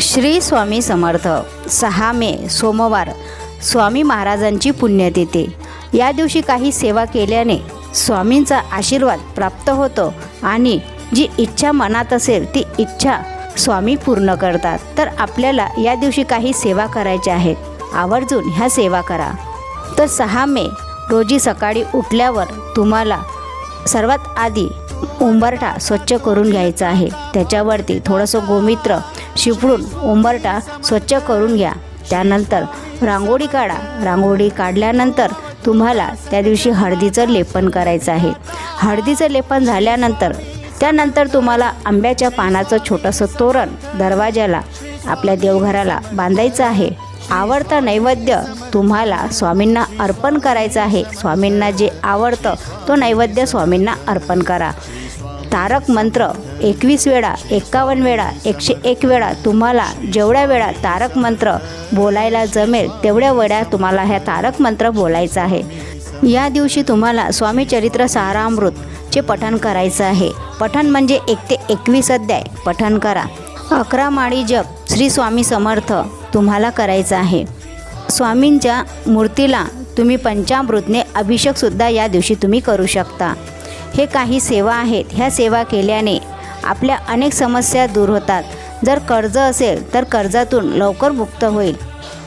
श्री स्वामी समर्थ. सहा मे सोमवार. स्वामी महाराजांची पुण्यतिथी. या दिवशी काही सेवा केल्याने स्वामींचा आशीर्वाद प्राप्त होतो आणि जी इच्छा मनात असेल ती इच्छा स्वामी पूर्ण करतात. तर आपल्याला या दिवशी काही सेवा करायच्या आहेत. आवर्जून ह्या सेवा करा. तर सहा मे रोजी सकाळी उठल्यावर तुम्हाला सर्वात आधी उंबरठा स्वच्छ करून घ्यायचा आहे. त्याच्यावरती थोडंसं गोमित्र शिपडून उंबरठा स्वच्छ करून घ्या. त्यानंतर रांगोळी काढा. रांगोळी काढल्यानंतर तुम्हाला त्या दिवशी हळदीचं लेपन करायचं आहे. हळदीचं लेपन झाल्यानंतर त्यानंतर तुम्हाला आंब्याच्या पानाचं छोटंसं तोरण दरवाजाला आपल्या देवघराला बांधायचं आहे. आवडतं नैवेद्य तुम्हाला स्वामींना अर्पण करायचं आहे. स्वामींना जे आवडतं तो नैवेद्य स्वामींना अर्पण करा. तारक मंत्र एकवीस वेळा एक्कावन्न वेळा एकशे एक वेळा तुम्हाला जेवढ्या वेळा तारक मंत्र बोलायला जमेल तेवढ्या वेळा तुम्हाला ह्या तारक मंत्र बोलायचं आहे. या दिवशी तुम्हाला स्वामी चरित्र सारामृतचे पठण करायचं आहे. पठण म्हणजे एक ते एकवीस अध्याय. पठण करा. अकरा माळी जप श्री स्वामी समर्थ. तुम्हाला करायचं आहे. स्वामींच्या मूर्तीला तुम्ही पंचामृतने अभिषेकसुद्धा या दिवशी तुम्ही करू शकता. हे काही सेवा आहेत. ह्या सेवा केल्याने आपल्या अनेक समस्या दूर होतात. जर कर्ज असेल तर कर्जातून लवकर मुक्त होईल.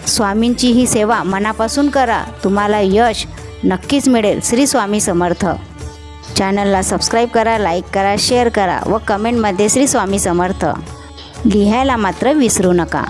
स्वामींची ही सेवा मनापासून करा. तुम्हाला यश नक्कीच मिळेल. श्री स्वामी समर्थ. चॅनलला सबस्क्राईब करा लाईक करा शेअर करा व कमेंटमध्ये श्री स्वामी समर्थ लिहायला मात्र विसरू नका.